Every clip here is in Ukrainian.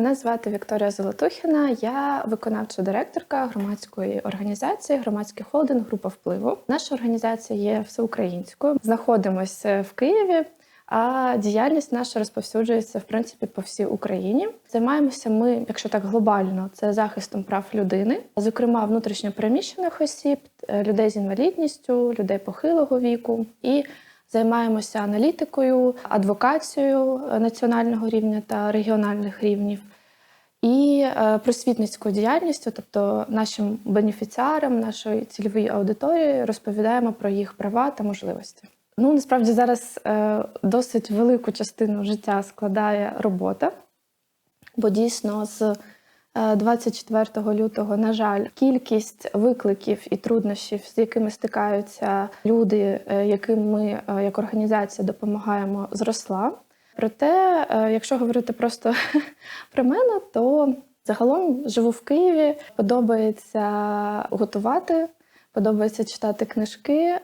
Мене звати Вікторія Золотухіна. Я виконавча директорка громадської організації Громадський холдинг Група впливу. Наша організація є всеукраїнською. Знаходимося в Києві. А діяльність наша розповсюджується в принципі по всій Україні. Займаємося ми, якщо так глобально, це захистом прав людини, зокрема внутрішньо переміщених осіб, е, людей з інвалідністю, людей похилого віку і займаємося аналітикою, адвокацією е, національного рівня та регіональних рівнів. І е, просвітницькою діяльністю, тобто нашим бенефіціарам, нашої цільової аудиторії, розповідаємо про їх права та можливості. Ну насправді зараз е, досить велику частину життя складає робота, бо дійсно з 24 лютого, на жаль, кількість викликів і труднощів, з якими стикаються люди, е, яким ми е, як організація допомагаємо, зросла. Проте, е, якщо говорити просто про мене, то загалом живу в Києві, подобається готувати, подобається читати книжки.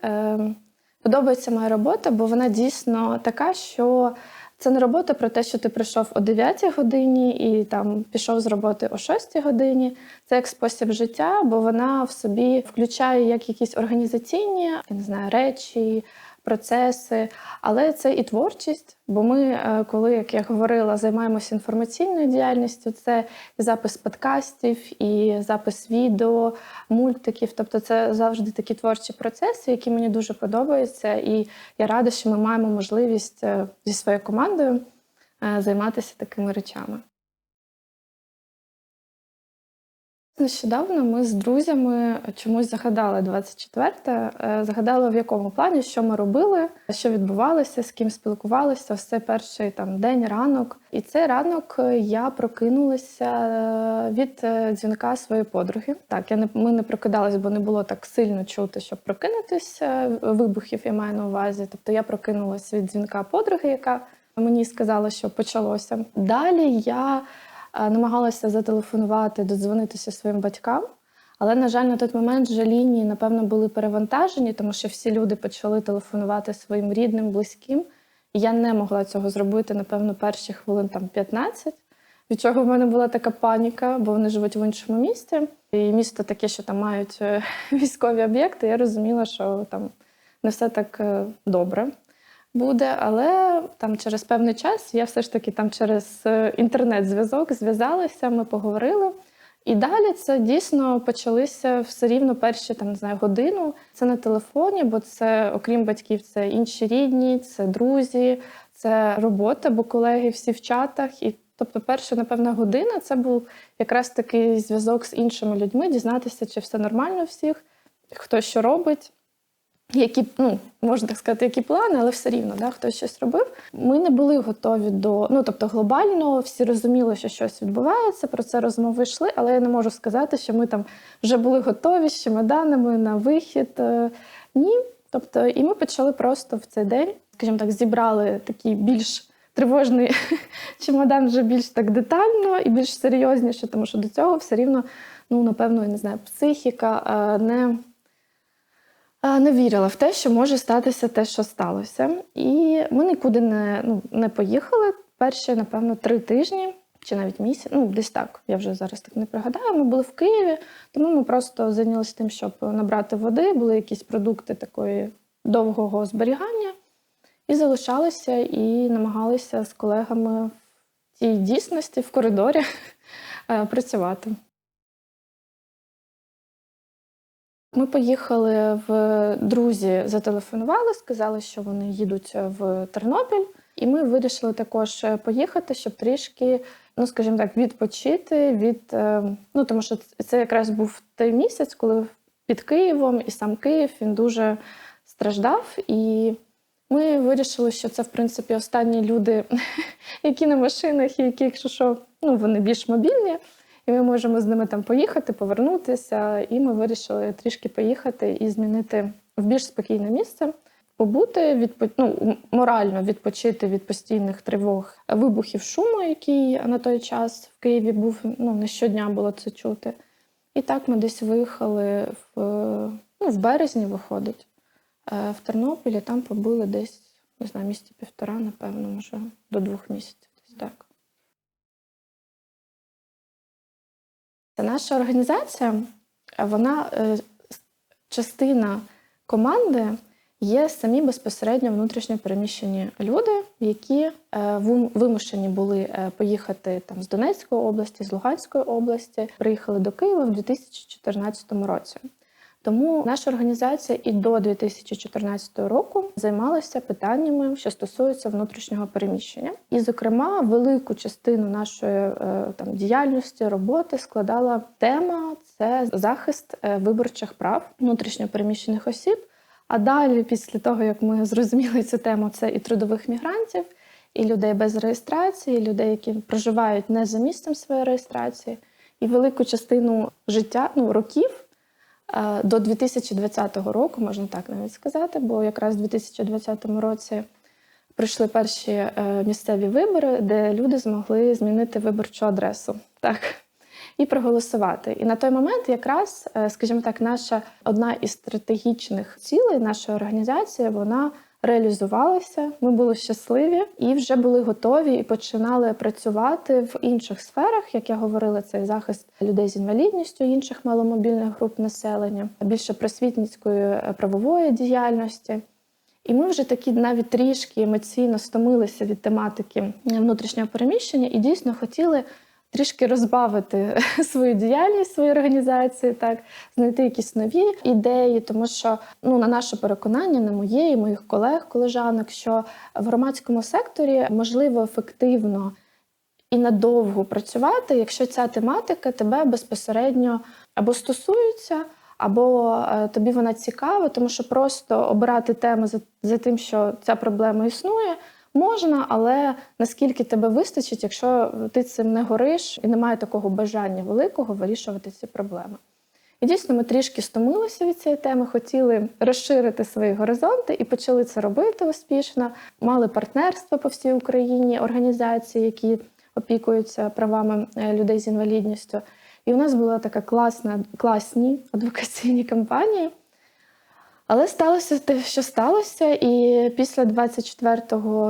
Подобається моя робота, бо вона дійсно така, що це не робота про те, що ти прийшов о 9 годині і там пішов з роботи о 6 годині. Це як спосіб життя, бо вона в собі включає як якісь організаційні я не знаю, речі, процеси, але це і творчість. Бо ми, е, коли, як я говорила, займаємося інформаційною діяльністю, це і запис подкастів, і запис відео, мультиків. Тобто, це завжди такі творчі процеси, які мені дуже подобаються. І я рада, що ми маємо можливість е, зі своєю командою е, займатися такими речами. Нещодавно ми з друзями чомусь загадали 24-те. Е, загадали в якому плані, що ми робили, що відбувалося, з ким спілкувалися. Все перший там день, ранок. І цей ранок я прокинулася е, від е, дзвінка своєї подруги. Так, я не ми не прокидалися, бо не було так сильно чути, щоб прокинутися. Вибухів я маю на увазі. Тобто я прокинулася від дзвінка подруги, яка мені сказала, що почалося. Далі я намагалася зателефонувати, додзвонитися своїм батькам. Але, на жаль, на той момент вже лінії, напевно, були перевантажені, тому що всі люди почали телефонувати своїм рідним, близьким. І я не могла цього зробити, напевно, перші хвилин там 15, від чого в мене була така паніка, бо вони живуть в іншому місті. І місто таке, що там мають е, військові об'єкти. Я розуміла, що там не все так е, добре буде, але там через певний час я все ж таки там через е, інтернет-зв'язок зв'язалася, ми поговорили. І далі це дійсно почалися все рівно перші там не знаю годину. Це на телефоні, бо це, окрім батьків, це інші рідні, це друзі, це робота, бо колеги всі в чатах. І тобто, перша, напевно, година це був якраз такий зв'язок з іншими людьми, дізнатися, чи все нормально всіх, хто що робить які, ну, можна так сказати, які плани, але все рівно да, хтось щось робив. Ми не були готові до, ну тобто глобально, всі розуміли, що щось відбувається, про це розмови йшли, але я не можу сказати, що ми там вже були готові з чемоданами на вихід. Е, ні. Тобто, і ми почали просто в цей день, скажімо так, зібрали такий більш тривожний чемодан вже більш так детально і більш серйозніше, тому що до цього все рівно, ну напевно, я не знаю, психіка е, не не вірила в те, що може статися те, що сталося. І ми нікуди не ну, не поїхали. Перші, напевно, три тижні чи навіть місяць, ну десь так, я вже зараз так не пригадаю. Ми були в Києві, тому ми просто зайнялися тим, щоб набрати води, були якісь продукти такої довгого зберігання, і залишалися і намагалися з колегами в цій дійсності в коридорі е, працювати. Ми поїхали в друзі, зателефонували, сказали, що вони їдуть в Тернопіль, і ми вирішили також поїхати, щоб трішки, ну скажімо так, відпочити від е, ну тому, що це якраз був той місяць, коли під Києвом і сам Київ він дуже страждав. І ми вирішили, що це в принципі останні люди, які на машинах, і які, якщо що, ну вони більш мобільні і ми можемо з ними там поїхати, повернутися. І ми вирішили трішки поїхати і змінити в більш спокійне місце, побути, відпо... ну, морально відпочити від постійних тривог, вибухів шуму, який на той час в Києві був. Ну не щодня було це чути. І так ми десь виїхали в ну, в березні, виходить, е, в Тернопілі. Там побули десь не знаю, місяці півтора, напевно, може до двох місяців. Десь так. Наша організація, вона е, частина команди є самі безпосередньо внутрішньо переміщені люди, які е, вимушені були е, поїхати там з Донецької області, з Луганської області, приїхали до Києва в 2014 році. Тому наша організація і до 2014 року займалася питаннями, що стосуються внутрішнього переміщення. І, зокрема, велику частину нашої е, там діяльності роботи складала тема це захист е, виборчих прав внутрішньо переміщених осіб. А далі, після того як ми зрозуміли цю тему, це і трудових мігрантів, і людей без реєстрації, і людей, які проживають не за місцем своєї реєстрації, і велику частину життя, ну років. Е, До 2020 року, можна так навіть сказати, бо якраз у 2020 році прийшли перші е, місцеві вибори, де люди змогли змінити виборчу адресу. Так. І проголосувати. І на той момент, якраз, е, скажімо так, наша одна із стратегічних цілей нашої організації вона реалізувалася. Ми були щасливі і вже були готові і починали працювати в інших сферах, як я говорила, це захист людей з інвалідністю, інших маломобільних груп населення, більше просвітницької е, правової діяльності. І ми вже такі навіть трішки емоційно стомилися від тематики внутрішнього переміщення і дійсно хотіли трішки розбавити свою діяльність, свою організацію, так знайти якісь нові ідеї, тому що ну на наше переконання, на моє і моїх колег, колежанок, що в громадському секторі можливо ефективно і надовго працювати, якщо ця тематика тебе безпосередньо або стосується. Або е, тобі вона цікава, тому що просто обирати тему за, за тим, що ця проблема існує, можна, але наскільки тебе вистачить, якщо ти цим не гориш і немає такого бажання великого вирішувати ці проблеми. І дійсно ми трішки стомилися від цієї теми, хотіли розширити свої горизонти і почали це робити успішно. Мали партнерство по всій Україні, організації, які опікуються правами е, людей з інвалідністю. І у нас була така класна, класні адвокаційні кампанії. Але сталося те, що сталося, і після 24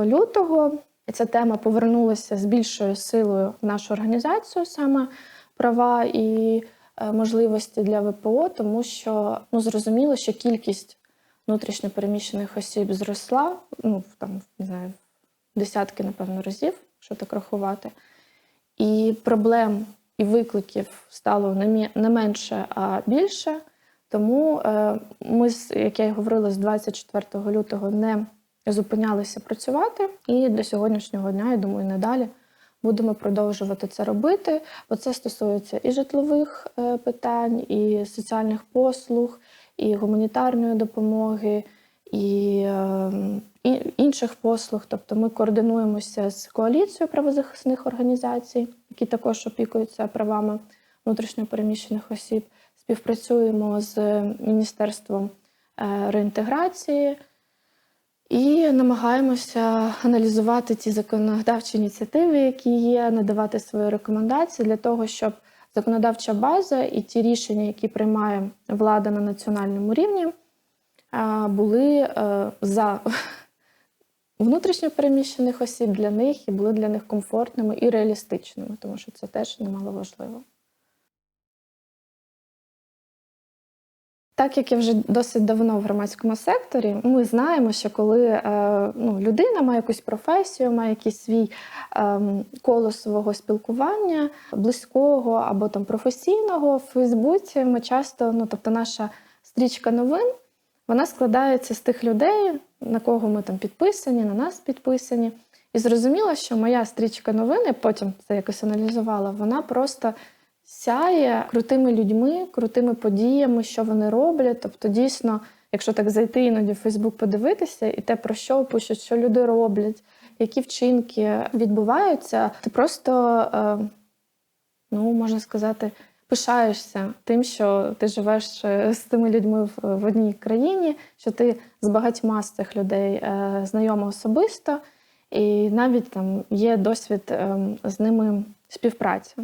лютого ця тема повернулася з більшою силою в нашу організацію, саме права і е, можливості для ВПО, тому що ну, зрозуміло, що кількість внутрішньопереміщених осіб зросла, ну там не знаю, десятки, напевно, разів, що так рахувати. І проблем і викликів стало не менше, а більше. Тому е, ми, як я й говорила, з 24 лютого не зупинялися працювати. І до сьогоднішнього дня, я думаю, надалі будемо продовжувати це робити. Бо це стосується і житлових е, питань, і соціальних послуг, і гуманітарної допомоги, і, е, і інших послуг. Тобто ми координуємося з коаліцією правозахисних організацій, які також опікуються правами внутрішньопереміщених осіб. Співпрацюємо з Міністерством е, реінтеграції і намагаємося аналізувати ті законодавчі ініціативи, які є, надавати свої рекомендації для того, щоб законодавча база і ті рішення, які приймає влада на національному рівні, е, були е, за внутрішньо переміщених осіб для них і були для них комфортними і реалістичними, тому що це теж немало важливо. Так як я вже досить давно в громадському секторі, ми знаємо, що коли е, ну, людина має якусь професію, має якийсь свій е, коло свого спілкування, близького або там професійного в Фейсбуці, ми часто, ну тобто наша стрічка новин, вона складається з тих людей, на кого ми там підписані, на нас підписані. І зрозуміло, що моя стрічка новин, я потім це якось аналізувала, вона просто сяє крутими людьми, крутими подіями, що вони роблять. Тобто, дійсно, якщо так зайти іноді в Фейсбук подивитися, і те, про що пишуть, що люди роблять, які вчинки відбуваються, ти просто, е, ну можна сказати, пишаєшся тим, що ти живеш е, з тими людьми в, одній країні, що ти з багатьма з цих людей е, знайома особисто, і навіть там є досвід е, з ними співпраці.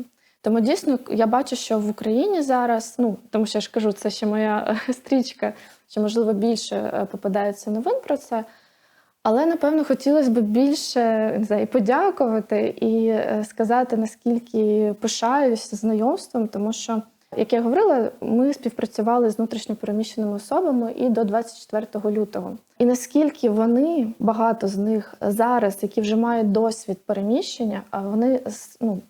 Тому дійсно я бачу, що в Україні зараз, ну тому що я ж кажу, це ще моя е, стрічка, що можливо більше е, попадається новин про це. Але напевно хотілося б більше не знаю, подякувати і е, сказати, наскільки пишаюся знайомством, тому що, як я говорила, ми співпрацювали з внутрішньопереміщеними особами і до 24 лютого. І наскільки вони, багато з них зараз, які вже мають досвід переміщення, а вони ну,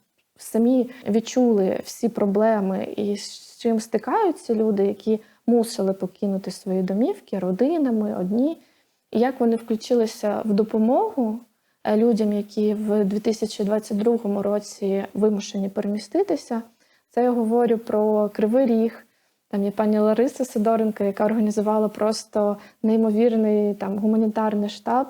самі відчули всі проблеми і з чим стикаються люди, які мусили покинути свої домівки родинами одні. І як вони включилися в допомогу е, людям, які в 2022 році вимушені переміститися. Це я говорю про Кривий Ріг. Там є пані Лариса Сидоренко, яка організувала просто неймовірний там гуманітарний штаб,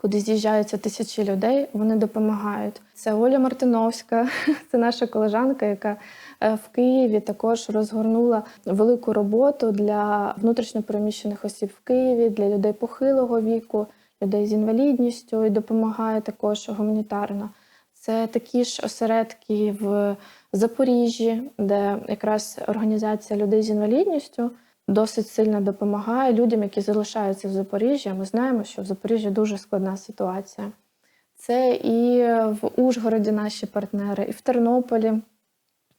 куди з'їжджаються тисячі людей. Вони допомагають. Це Оля Мартиновська, це наша колежанка, яка е, в Києві також розгорнула велику роботу для внутрішньопереміщених осіб в Києві, для людей похилого віку, людей з інвалідністю і допомагає також гуманітарно. Це такі ж осередки в Запоріжжі, де якраз організація людей з інвалідністю досить сильно допомагає людям, які залишаються в Запоріжжі. Ми знаємо, що в Запоріжжі дуже складна ситуація. Це і в Ужгороді наші партнери, і в Тернополі.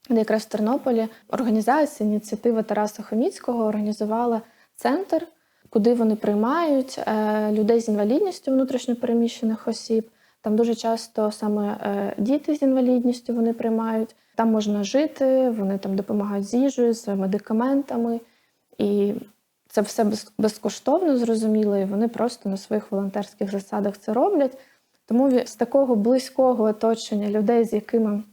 Якраз в Тернополі організація, ініціатива Тараса Хоміцького організувала центр, куди вони приймають е, людей з інвалідністю внутрішньопереміщених осіб. Там дуже часто саме е, діти з інвалідністю вони приймають. Там можна жити, вони там допомагають з їжею, з медикаментами. І це все без- безкоштовно, зрозуміло, і вони просто на своїх волонтерських засадах це роблять. Тому з такого близького оточення людей, з якими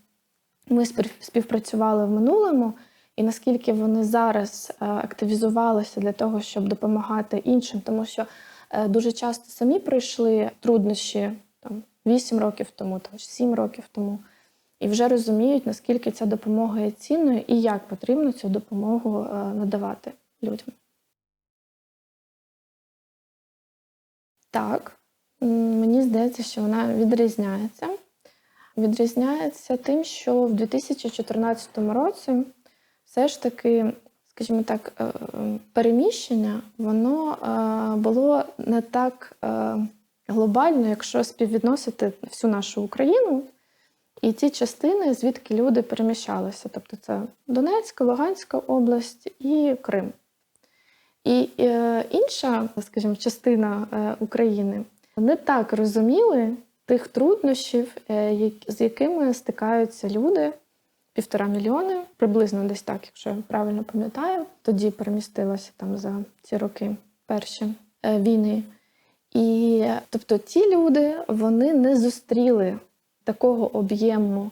ми спів- співпрацювали в минулому, і наскільки вони зараз е, активізувалися для того, щоб допомагати іншим, тому що е, дуже часто самі пройшли труднощі там 8 років тому, там 7 років тому, і вже розуміють, наскільки ця допомога є цінною і як потрібно цю допомогу е, надавати людям. Так, мені здається, що вона відрізняється. Відрізняється тим, що в 2014 році все ж таки, скажімо так, е, переміщення воно е, було не так е, глобально, якщо співвідносити всю нашу Україну і ті частини, звідки люди переміщалися. Тобто це Донецька, Луганська область і Крим. І е, інша, скажімо, частина е, України не так розуміли тих труднощів, е, з якими стикаються люди. Півтора мільйони, приблизно десь так, якщо я правильно пам'ятаю. Тоді перемістилася там за ці роки перші війни. І тобто ті люди вони не зустріли такого об'єму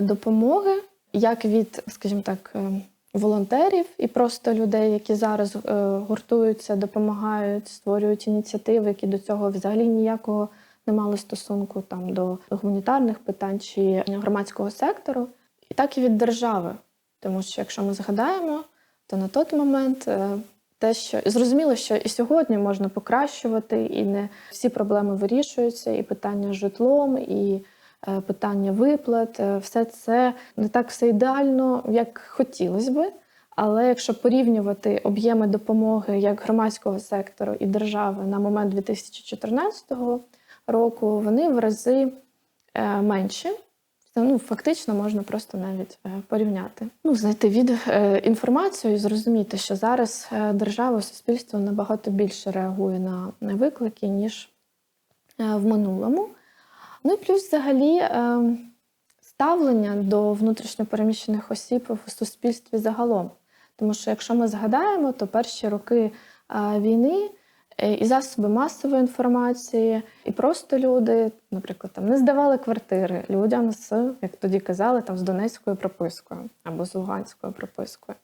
допомоги, як від, скажімо так, волонтерів і просто людей, які зараз е, гуртуються, допомагають, створюють ініціативи, які до цього взагалі ніякого не мали стосунку там до гуманітарних питань чи громадського сектору, і так і від держави. Тому що якщо ми згадаємо, то на той момент е, те, що зрозуміло, що і сьогодні можна покращувати, і не всі проблеми вирішуються, і питання з житлом, і питання виплат, е, все це не так все ідеально, як хотілося би. Але якщо порівнювати об'єми допомоги як громадського сектору і держави на момент 2014 року, вони в рази е, менші. Ну, фактично можна просто навіть е, порівняти. Ну, знайти від е, інформацію і зрозуміти, що зараз е, держава, суспільство набагато більше реагує на, виклики, ніж е, в минулому. Ну і плюс, взагалі, е, ставлення до внутрішньопереміщених осіб в суспільстві загалом. Тому що, якщо ми згадаємо, то перші роки е, війни е, і засоби масової інформації, і просто люди, наприклад, там не здавали квартири людям з, як тоді казали, там з донецькою пропискою або з луганською пропискою.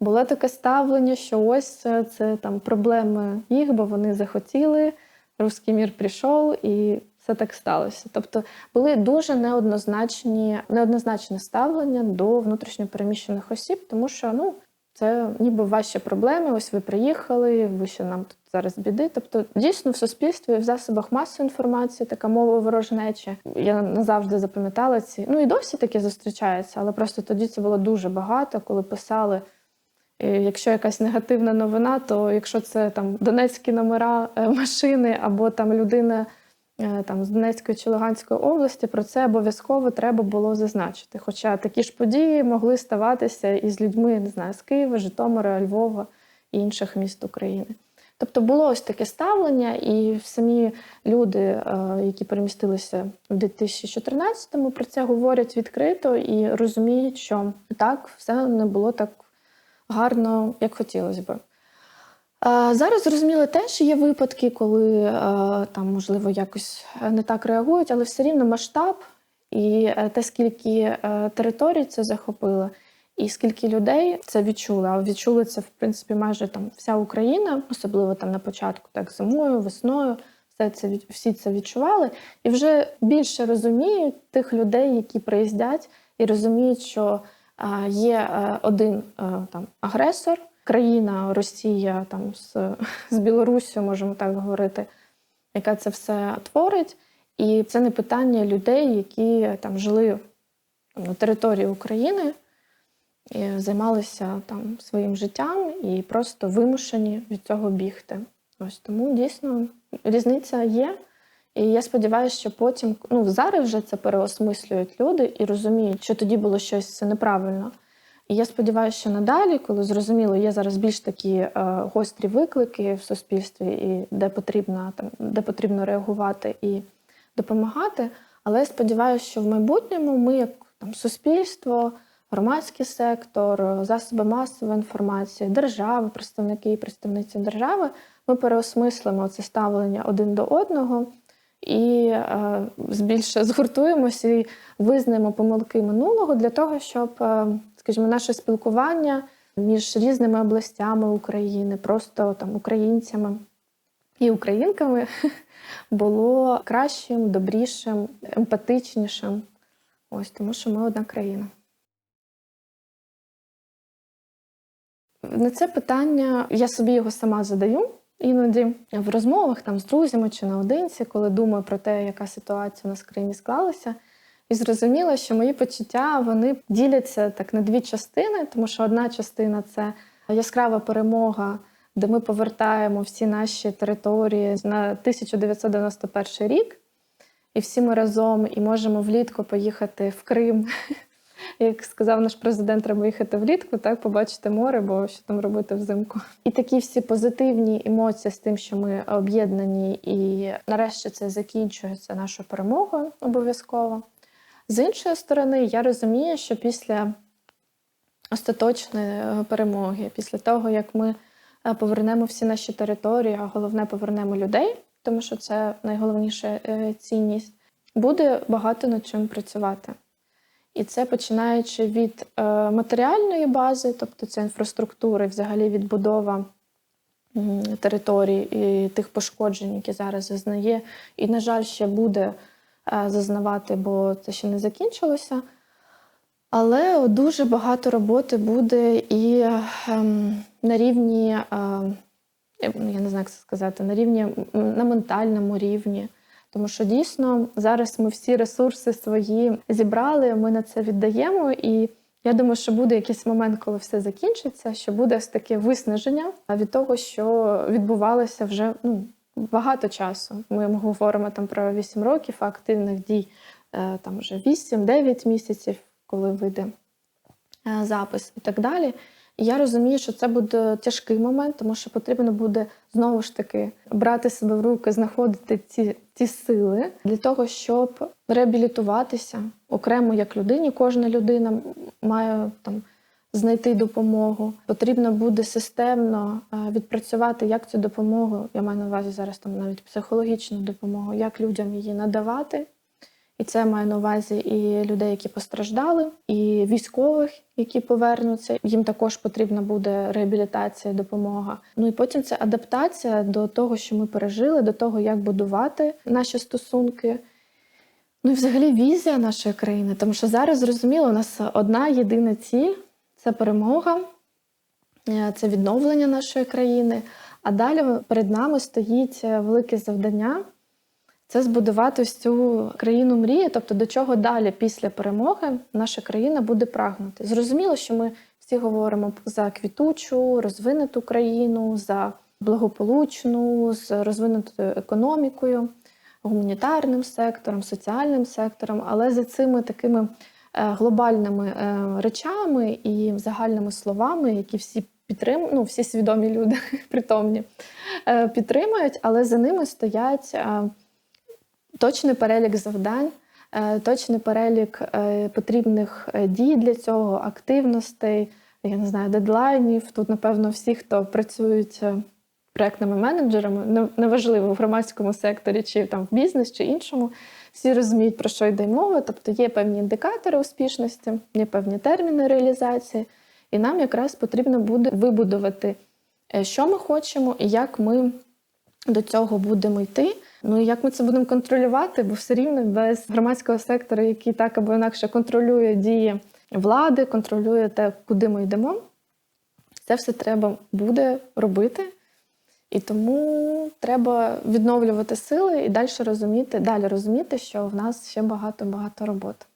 Було таке ставлення, що ось це, це там проблеми їх, бо вони захотіли, руський мір прийшов і все так сталося. Тобто були дуже неоднозначні, неоднозначне ставлення до внутрішньопереміщених осіб, тому що ну, це ніби ваші проблеми. Ось ви приїхали, ви ще нам тут зараз біди. Тобто, дійсно в суспільстві, в засобах масової інформації така мова ворожнечі. Я назавжди запам'ятала ці. Ну і досі таке зустрічається, але просто тоді це було дуже багато, коли писали якщо якась негативна новина, то якщо це там донецькі номера е, машини або там людина е, там з Донецької чи Луганської області, про це обов'язково треба було зазначити. Хоча такі ж події могли ставатися і з людьми, не знаю, з Києва, Житомира, Львова і інших міст України. Тобто було ось таке ставлення, і самі люди, е, які перемістилися в 2014-му, про це говорять відкрито і розуміють, що так, все не було так гарно, як хотілося би. Зараз зрозуміло теж є випадки, коли е, там, можливо, якось не так реагують, але все рівно масштаб і е, те, скільки е, територій це захопило, і скільки людей це відчули. А відчули це, в принципі, майже там вся Україна, особливо там на початку, так зимою, весною. Все це всі це відчували, і вже більше розуміють тих людей, які приїздять, і розуміють, що є один там агресор, країна Росія там з, з Білоруссю, можемо так говорити, яка це все творить. І це не питання людей, які там жили там, на території України і займалися там своїм життям і просто вимушені від цього бігти. Ось тому дійсно різниця є. І я сподіваюся, що потім, ну зараз вже це переосмислюють люди і розуміють, що тоді було щось неправильно. І я сподіваюся, що надалі, коли зрозуміло, є зараз більш такі е, гострі виклики в суспільстві, і де потрібно там, де потрібно реагувати і допомагати. Але я сподіваюся, що в майбутньому ми, як там суспільство, громадський сектор, засоби масової інформації, держави, представники і представниці держави, ми переосмислимо це ставлення один до одного і е, більше згуртуємося і визнаємо помилки минулого для того, щоб, е, скажімо, наше спілкування між різними областями України, просто там українцями і українками було кращим, добрішим, емпатичнішим. Ось тому, що ми одна країна. На це питання я собі його сама задаю іноді в розмовах там з друзями чи наодинці, коли думаю про те, яка ситуація у нас в країні склалася. І зрозуміло, що мої почуття вони діляться так на дві частини, тому що одна частина це яскрава перемога, де ми повертаємо всі наші території на 1991 рік, і всі ми разом і можемо влітку поїхати в Крим. Як сказав наш президент, треба їхати влітку, так побачити море, бо що там робити взимку. І такі всі позитивні емоції з тим, що ми об'єднані, і нарешті це закінчується наша перемога обов'язково. З іншої сторони, я розумію, що після остаточної е, перемоги, після того, як ми е, повернемо всі наші території, а головне повернемо людей, тому що це найголовніша е, цінність, буде багато над чим працювати. І це починаючи від матеріальної бази, тобто це інфраструктури, взагалі відбудова м, територій і тих пошкоджень, які зараз зазнає, і, на жаль, ще буде зазнавати, бо це ще не закінчилося. Але дуже багато роботи буде і ем, на рівні, е, я не знаю, як це сказати, на рівні на ментальному рівні. Тому що дійсно зараз ми всі ресурси свої зібрали, ми на це віддаємо. І я думаю, що буде якийсь момент, коли все закінчиться, що буде таке виснаження від того, що відбувалося вже ну, багато часу. Ми говоримо там про 8 років, активних дій е, там вже 8-9 місяців, коли вийде е, запис і так далі. І я розумію, що це буде тяжкий момент, тому що потрібно буде знову ж таки брати себе в руки, знаходити ці, ці сили для того, щоб реабілітуватися окремо як людині. Кожна людина має там знайти допомогу. Потрібно буде системно е, відпрацювати, як цю допомогу, я маю на увазі зараз там навіть психологічну допомогу, як людям її надавати. І це має на увазі і людей, які постраждали, і військових, які повернуться. Їм також потрібна буде реабілітація, допомога. Ну і потім це адаптація до того, що ми пережили, до того, як будувати наші стосунки. Ну і взагалі візія нашої країни, тому що зараз зрозуміло, у нас одна єдина ціль це перемога, е, це відновлення нашої країни. А далі перед нами стоїть е, велике завдання це збудувати ось цю країну мрії, тобто до чого далі після перемоги наша країна буде прагнути. Зрозуміло, що ми Всі говоримо за квітучу, розвинуту країну, за благополучну, з розвинутою економікою, гуманітарним сектором, соціальним сектором. Але за цими такими глобальними е, речами і загальними словами, які всі підтримують, ну, всі свідомі люди притомні, е, підтримують, але за ними стоять е, точний перелік завдань. е, Точний перелік е, потрібних е, дій для цього, активностей, я не знаю, дедлайнів. Тут, напевно, всі, хто працюють е, проектними менеджерами, неважливо в громадському секторі, чи там в бізнес, чи іншому, всі розуміють, про що йде мова. Тобто є певні індикатори успішності, є певні терміни реалізації, і нам якраз потрібно буде вибудувати, е, що ми хочемо і як ми до цього будемо йти. Ну і як ми це будемо контролювати, бо все рівно без громадського сектору, який так або інакше контролює дії влади, контролює те, куди ми йдемо, це все треба буде робити. І тому треба відновлювати сили і далі розуміти, далі розуміти, що в нас ще багато багато роботи.